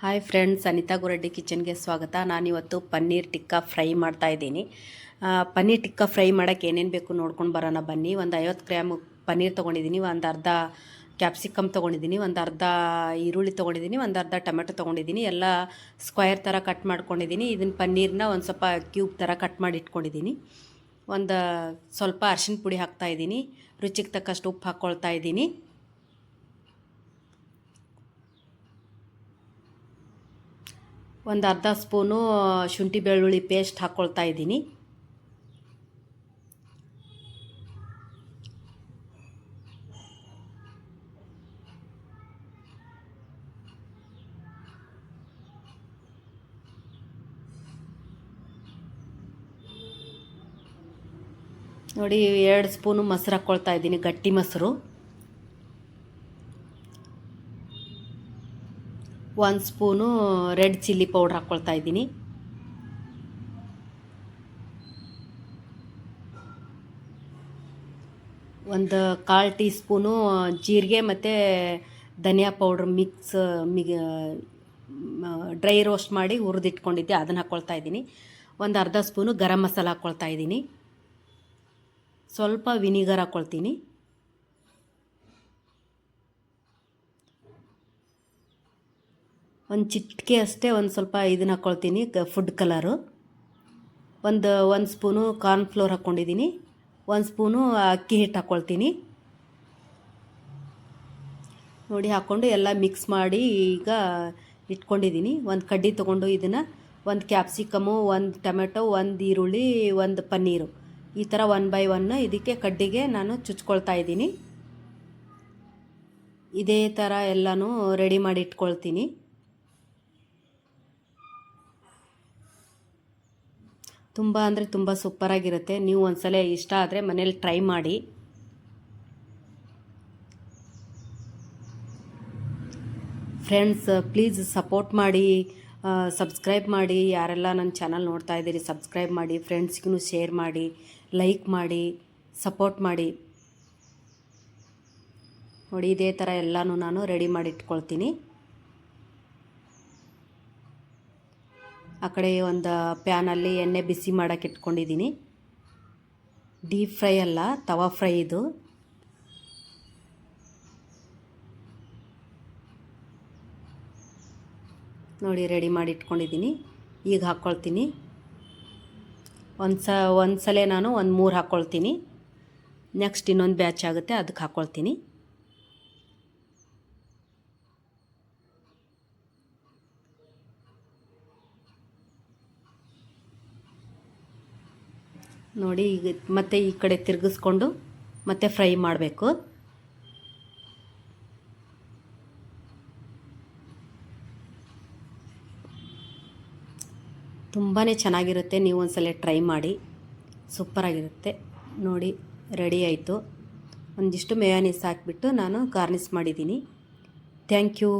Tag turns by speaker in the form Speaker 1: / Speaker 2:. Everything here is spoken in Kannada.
Speaker 1: ಹಾಯ್ ಫ್ರೆಂಡ್ಸ್ ಅನಿತಾ ಗುರಡ್ಡಿ ಕಿಚನ್ಗೆ ಸ್ವಾಗತ. ನಾನಿವತ್ತು ಪನ್ನೀರ್ ಟಿಕ್ಕಾ ಫ್ರೈ ಮಾಡ್ತಾ ಇದ್ದೀನಿ. ಪನ್ನೀರ್ ಟಿಕ್ಕಾ ಫ್ರೈ ಮಾಡೋಕ್ಕೆ ಏನೇನು ಬೇಕು ನೋಡ್ಕೊಂಡು ಬರೋಣ ಬನ್ನಿ. ಒಂದು ಐವತ್ತು ಗ್ರಾಮ್ ಪನ್ನೀರ್ ತೊಗೊಂಡಿದ್ದೀನಿ, ಒಂದು ಅರ್ಧ ಕ್ಯಾಪ್ಸಿಕಮ್ ತೊಗೊಂಡಿದ್ದೀನಿ, ಒಂದು ಅರ್ಧ ಈರುಳ್ಳಿ ತೊಗೊಂಡಿದ್ದೀನಿ, ಒಂದು ಅರ್ಧ ಟೊಮೆಟೊ ತೊಗೊಂಡಿದ್ದೀನಿ. ಎಲ್ಲ ಸ್ಕ್ವಯರ್ ಥರ ಕಟ್ ಮಾಡ್ಕೊಂಡಿದ್ದೀನಿ. ಇದನ್ನ ಪನ್ನೀರನ್ನ ಒಂದು ಸ್ವಲ್ಪ ಕ್ಯೂಬ್ ಥರ ಕಟ್ ಮಾಡಿ ಇಟ್ಕೊಂಡಿದ್ದೀನಿ. ಒಂದು ಸ್ವಲ್ಪ ಅರ್ಶಿನ ಪುಡಿ ಹಾಕ್ತಾಯಿದ್ದೀನಿ ರುಚಿಗೆ ತಕ್ಕಷ್ಟು ಉಪ್ಪು ಹಾಕ್ಕೊಳ್ತಾ ಇದ್ದೀನಿ. ಒಂದು ಅರ್ಧ ಸ್ಪೂನು ಶುಂಠಿ ಬೆಳ್ಳುಳ್ಳಿ ಪೇಸ್ಟ್ ಹಾಕ್ಕೊಳ್ತಾ ಇದ್ದೀನಿ. ನೋಡಿ, ಎರಡು ಸ್ಪೂನು ಮೊಸರು ಹಾಕ್ಕೊಳ್ತಾ ಇದ್ದೀನಿ, ಗಟ್ಟಿ ಮೊಸರು. ಒಂದು ಸ್ಪೂನು ರೆಡ್ ಚಿಲ್ಲಿ ಪೌಡ್ರ್ ಹಾಕ್ಕೊಳ್ತಾ ಇದ್ದೀನಿ. ಒಂದು ಕಾಲು ಟೀ ಸ್ಪೂನು ಜೀರಿಗೆ ಮತ್ತು ಧನಿಯಾ ಪೌಡ್ರ್ ಮಿಕ್ಸ್, ಮಿಗ ಡ್ರೈ ರೋಸ್ಟ್ ಮಾಡಿ ಹುರಿದಿಟ್ಕೊಂಡಿದ್ದೆ, ಅದನ್ನು ಹಾಕ್ಕೊಳ್ತಾ ಇದ್ದೀನಿ. ಒಂದು ಅರ್ಧ ಸ್ಪೂನು ಗರಂ ಮಸಾಲ ಹಾಕ್ಕೊಳ್ತಾ ಇದ್ದೀನಿ. ಸ್ವಲ್ಪ ವಿನಿಗರ್ ಹಾಕ್ಕೊಳ್ತೀನಿ ಒಂದು ಚಿಟಿಕೆ ಅಷ್ಟೇ ಒಂದು ಸ್ವಲ್ಪ ಇದನ್ನ ಹಾಕ್ಕೊಳ್ತೀನಿ ಕ ಫುಡ್ ಕಲರು ಒಂದು ಒಂದು ಸ್ಪೂನು ಕಾರ್ನ್ಫ್ಲೋರ್ ಹಾಕ್ಕೊಂಡಿದ್ದೀನಿ ಒಂದು ಸ್ಪೂನು ಅಕ್ಕಿ ಹಿಟ್ಟು ಹಾಕ್ಕೊಳ್ತೀನಿ ನೋಡಿ ಹಾಕ್ಕೊಂಡು ಎಲ್ಲ ಮಿಕ್ಸ್ ಮಾಡಿ ಈಗ ಇಟ್ಕೊಂಡಿದ್ದೀನಿ ಒಂದು ಕಡ್ಡಿ ತೊಗೊಂಡು ಇದನ್ನು, ಒಂದು ಕ್ಯಾಪ್ಸಿಕಮು ಒಂದು ಟೊಮೆಟೊ ಒಂದು ಈರುಳ್ಳಿ, ಒಂದು ಪನ್ನೀರು. ಈ ಥರ ಒನ್ ಬೈ ಒನ್ ಇದಕ್ಕೆ ಕಡ್ಡಿಗೆ ನಾನು ಚುಚ್ಕೊಳ್ತಾ ಇದ್ದೀನಿ. ಇದೇ ಥರ ಎಲ್ಲನೂ ರೆಡಿ ಮಾಡಿ ಇಟ್ಕೊಳ್ತೀನಿ. ತುಂಬ ಅಂದರೆ ತುಂಬ ಸೂಪರಾಗಿರುತ್ತೆ ನೀವು ಒಂದ್ಸಲ ಇಷ್ಟ ಆದರೆ ಮನೇಲಿ ಟ್ರೈ ಮಾಡಿ. ಫ್ರೆಂಡ್ಸ್ ಪ್ಲೀಸ್ ಸಪೋರ್ಟ್ ಮಾಡಿ ಸಬ್ಸ್ಕ್ರೈಬ್ ಮಾಡಿ. ಯಾರೆಲ್ಲ ನನ್ನ ಚಾನಲ್ ನೋಡ್ತಾ ಇದ್ದೀರಿ ಸಬ್ಸ್ಕ್ರೈಬ್ ಮಾಡಿ. ಫ್ರೆಂಡ್ಸ್ಗೂ ಶೇರ್ ಮಾಡಿ ಲೈಕ್ ಮಾಡಿ ಸಪೋರ್ಟ್ ಮಾಡಿ. ನೋಡಿ, ಇದೇ ಥರ ಎಲ್ಲನೂ ನಾನು ರೆಡಿ ಮಾಡಿ ಇಟ್ಕೊಳ್ತೀನಿ ಆ ಕಡೆ ಒಂದು ಪ್ಯಾನಲ್ಲಿ ಎಣ್ಣೆ ಬಿಸಿ ಮಾಡೋಕ್ಕೆ ಇಟ್ಕೊಂಡಿದ್ದೀನಿ ಡೀಪ್ ಫ್ರೈ ಅಲ್ಲ, ತವಾ ಫ್ರೈ ಇದು. ನೋಡಿ ರೆಡಿ ಮಾಡಿ ಇಟ್ಕೊಂಡಿದ್ದೀನಿ ಈಗ ಹಾಕ್ಕೊಳ್ತೀನಿ ಒಂದು ಸ ಒಂದು ಸಲ ನಾನು ಒಂದು ಮೂರು ಹಾಕ್ಕೊಳ್ತೀನಿ ನೆಕ್ಸ್ಟ್ ಇನ್ನೊಂದು ಬ್ಯಾಚ್ ಆಗುತ್ತೆ ಅದಕ್ಕೆ ಹಾಕ್ಕೊಳ್ತೀನಿ ನೋಡಿ, ಈಗ ಮತ್ತೆ ಈ ಕಡೆ ತಿರುಗಿಸ್ಕೊಂಡು ಮತ್ತೆ ಫ್ರೈ ಮಾಡಬೇಕು. ತುಂಬಾ ಚೆನ್ನಾಗಿರುತ್ತೆ. ನೀವು ಒಂದ್ಸಲ ಟ್ರೈ ಮಾಡಿ. ಸೂಪರಾಗಿರುತ್ತೆ. ನೋಡಿ, ರೆಡಿ ಆಯಿತು. ಒಂದಿಷ್ಟು ಮೇಯಾನೀಸ್ ಹಾಕಿಬಿಟ್ಟು ನಾನು ಗಾರ್ನಿಸ್ ಮಾಡಿದ್ದೀನಿ. Thank you.